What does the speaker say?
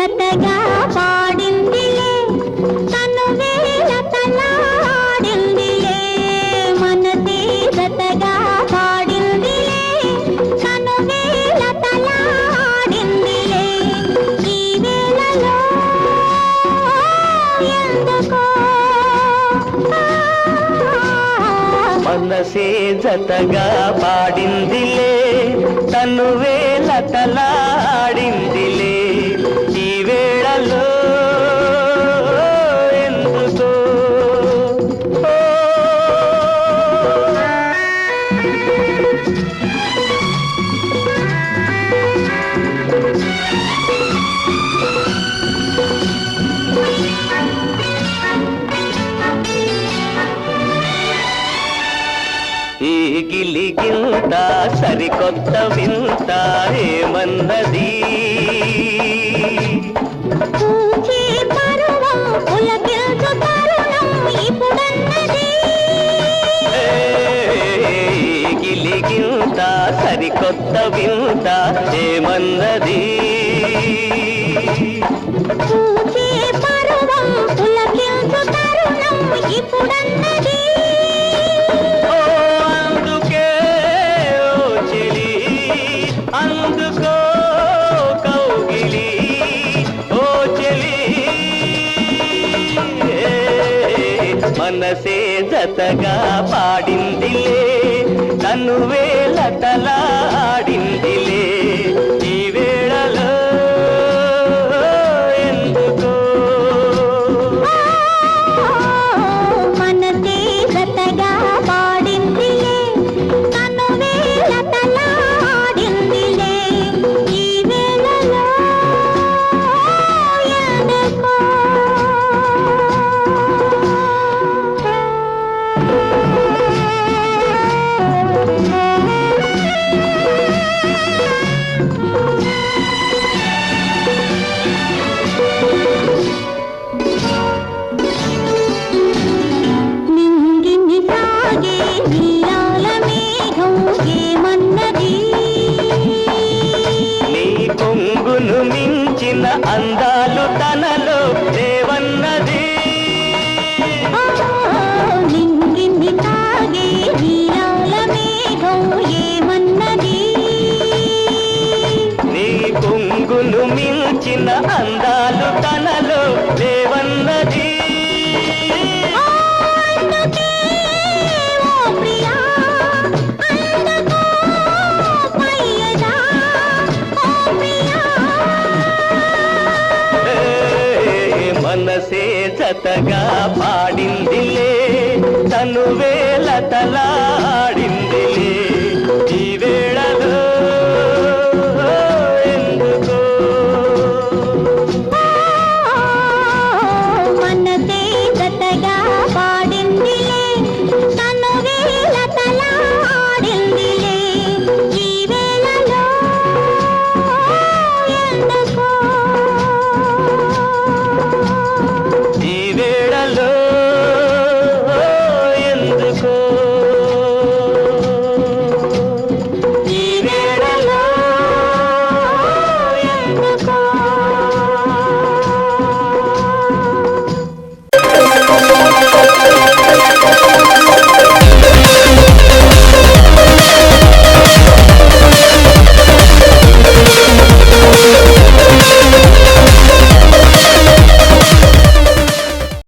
జతగా పాడిందిలే. తను వేల తలాడిందిలే. మనసే జతగా పాడిందిలే. తను వేల తలాడిందిలే. ఈ వేళలో ఎందుకో? మనసే జతగా పాడిందిలే. తను వేల తలాడిందిలే. గిలిగింత సరికొత్త వింత ఏమన్నది? గిలిగింత సరికొత్త వింత ఏమన్నది అందుకే ఓ చెలి అందుకో కౌగిలి ఓ చెలి. మనసే జతగా పాడిందిలే. నిలువే లతలాడిన జతగా పాడిందిలే తనువేల తలాడిందిలే